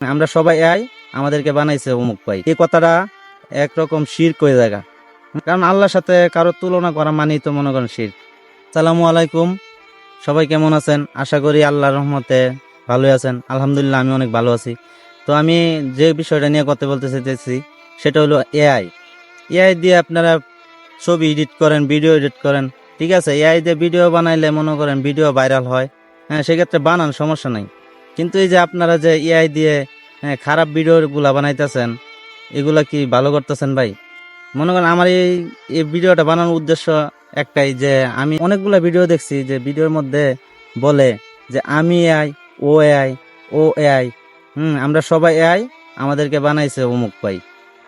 আমরা সবাই আই আমাদেরকে বানাইছে অমুক ভাই। এই কথাটা একরকম শির কয়ে জায়গা কারণ আল্লাহর সাথে কারোর তুলনা করা মানেই তো মনে করেন শির সালামু আলাইকুম। সবাই কেমন আছেন? আশা করি আল্লাহর রহমতে ভালোই আছেন। আলহামদুলিল্লাহ, আমি অনেক ভালো আছি। তো আমি যে বিষয়টা নিয়ে কথা বলতে চাইতেছি সেটা হলো এআই। এআই দিয়ে আপনারা ছবি এডিট করেন, ভিডিও এডিট করেন, ঠিক আছে? এআই দিয়ে ভিডিও বানাইলে মনে করেন ভিডিও ভাইরাল হয়। হ্যাঁ সেক্ষেত্রে বানান, সমস্যা নাই। কিন্তু এই যে আপনারা যে এআই দিয়ে হ্যাঁ, খারাপ ভিডিওগুলা বানাইতেছেন এগুলা কি ভালো করতেছেন ভাই? মনে করেন আমার এই এই ভিডিওটা বানানোর উদ্দেশ্য একটাই যে আমি অনেকগুলো ভিডিও দেখছি যে ভিডিওর মধ্যে বলে যে আমি এআই ও এআই ও এআই হুম আমরা সবাই এআই আমাদেরকে বানাইছে অমুক ভাই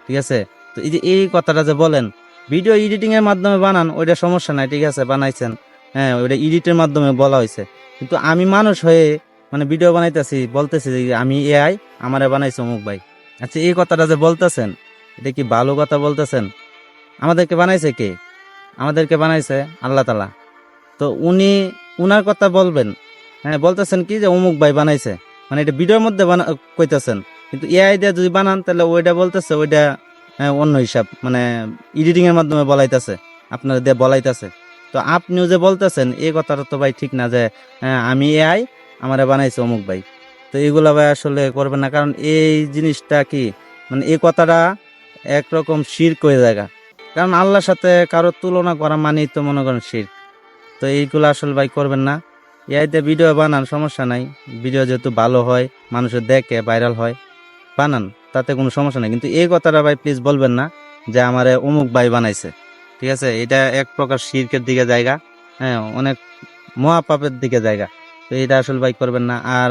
ঠিক আছে? তো এই যে এই কথাটা যে বলেন ভিডিও এডিটিং এর মাধ্যমে বানান ওইটা সমস্যা নাই ঠিক আছে? বানাইছেন হ্যাঁ ওইটা এডিটের মাধ্যমে বলা হয়েছে। কিন্তু আমি মানুষ হয়ে মানে ভিডিও বানাইতেছি বলতেছি যে আমি এআই আমারে বানাইছে অমুক ভাই। আচ্ছা এই কথাটা যে বলতেছেন এটা কি ভালো কথা বলতেছেন? আমাদেরকে বানাইছে কে? আমাদেরকে বানাইছে আল্লাহ তালা তো উনি উনার কথা বলবেন। হ্যাঁ বলতেছেন কি যে অমুক ভাই বানাইছে। মানে এটা ভিডিওর মধ্যে বানা কইতেছেন। কিন্তু এআই দিয়ে যদি বানান তাহলে ওইটা বলতেছে ওইটা হ্যাঁ, অন্য হিসাব মানে এডিটিংয়ের মাধ্যমে বলাইতেছে আপনার দিয়ে বলাইতেছে। তো আপনিও যে বলতেছেন এই কথাটা তো ভাই ঠিক না যে হ্যাঁ, আমি এআই আমারে বানাইছে অমুক ভাই। তো এইগুলা ভাই আসলে করবেন না, কারণ এই জিনিসটা কি মানে এই কথাটা একরকম শির কয়ে জায়গা কারণ আল্লাহর সাথে কারোর তুলনা করা মানেই তো মনে করেন শির তো এইগুলো আসলে ভাই করবেন না। এআইতে ভিডিও বানান, সমস্যা নাই। ভিডিও যেহেতু ভালো হয় মানুষের দেখে, ভাইরাল হয়, বানান, তাতে কোনো সমস্যা নাই। কিন্তু এই কথাটা ভাই প্লিজ বলবেন না যে আমার অমুক ভাই বানাইছে। ঠিক আছে? এটা এক প্রকার শির্কের দিকে জায়গা হ্যাঁ অনেক মহাপাপের দিকে জায়গা। তো এটা আসলে বাইক করবেন না। আর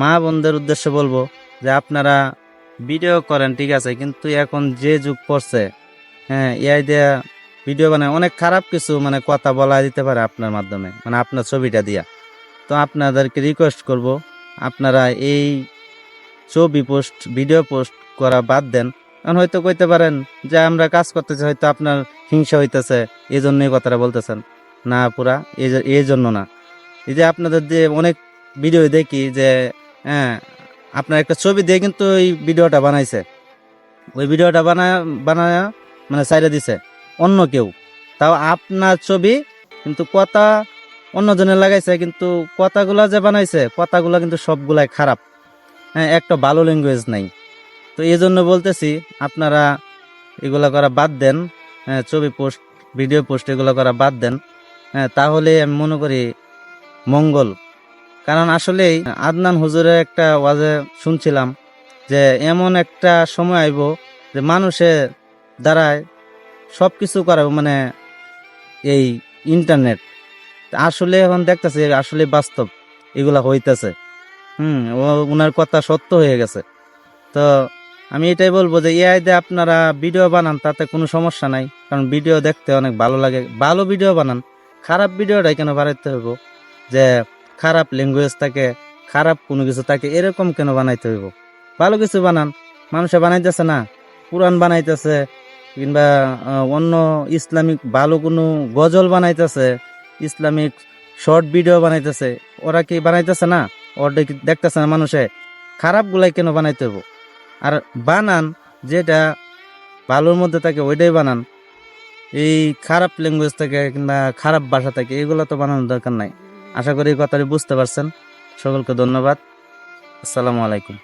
মা বোনদের উদ্দেশ্যে বলব যে আপনারা ভিডিও করেন, ঠিক আছে? কিন্তু এখন যে যুগ পড়ছে হ্যাঁ এআই দেয়া ভিডিও বানায় অনেক খারাপ কিছু মানে কথা বলা দিতে পারে আপনার মাধ্যমে মানে আপনার ছবিটা দিয়া। তো আপনাদেরকে রিকোয়েস্ট করব, আপনারা এই ছবি পোস্ট ভিডিও পোস্ট করা বাদ দেন। কারণ হয়তো কইতে পারেন যে আমরা কাজ করতেছি, হয়তো আপনার হিংসা হইতেছে এই জন্যই কথাটা বলতেছেন। না পুরা এই এই জন্য না। এই যে আপনাদের দিয়ে অনেক ভিডিও দেখি যে হ্যাঁ আপনার একটা ছবি দিয়ে কিন্তু এই ভিডিওটা বানাইছে। ওই ভিডিওটা বানায় বানায় মানে সাইডে দিছে অন্য কেউ। তাও আপনার ছবি কিন্তু কথা অন্যজনের লাগাইছে, কিন্তু কথাগুলা যে বানাইছে, কথাগুলা কিন্তু সবগুলাই খারাপ। হ্যাঁ একটা ভালো ল্যাঙ্গুয়েজ নাই। তো এই জন্য বলতেছি, আপনারা এগুলা করা বাদ দেন। হ্যাঁ ছবি পোস্ট ভিডিও পোস্ট এগুলো করা বাদ দেন। হ্যাঁ তাহলে আমি মনে করি মঙ্গল। কারণ আসলেই আদনান হুজুরের একটা ওয়াজে শুনছিলাম যে এমন একটা সময় আইব যে মানুষের দ্বারায় সব কিছু করাবে মানে এই ইন্টারনেট। আসলে এখন দেখতেছে আসলে বাস্তব এগুলা হইতেছে। হুম ওনার কথা সত্য হয়ে গেছে। তো আমি এটাই বলব যে এআই দিয়ে আপনারা ভিডিও বানান, তাতে কোনো সমস্যা নাই। কারণ ভিডিও দেখতে অনেক ভালো লাগে। ভালো ভিডিও বানান, খারাপ ভিডিওটাই কেন বানাইতে হইব? যে খারাপ ল্যাঙ্গুয়েজ থাকে, খারাপ কোনো কিছু থাকে, এরকম কেন বানাইতে হইব? ভালো কিছু বানান। মানুষে বানাইতেছে না, কোরআন বানাইতেছে, কিংবা অন্য ইসলামিক ভালো কোনো গজল বানাইতেছে, ইসলামিক শর্ট ভিডিও বানাইতেছে, ওরা কি বানাইতেছে না? ওরা দেখতেছে না মানুষে। খারাপ গুলাই কেন বানাইতে হইব? আর বানান যেটা ভালোর মধ্যে থাকে, ওইটাই বানান। এই খারাপ ল্যাঙ্গুয়েজ থাকে, কিংবা খারাপ ভাষা থাকে, এগুলো তো বানানোর দরকার নাই। আশা করি কথাটি বুঝতে পারছেন। সকলকে ধন্যবাদ। আসসালামু আলাইকুম।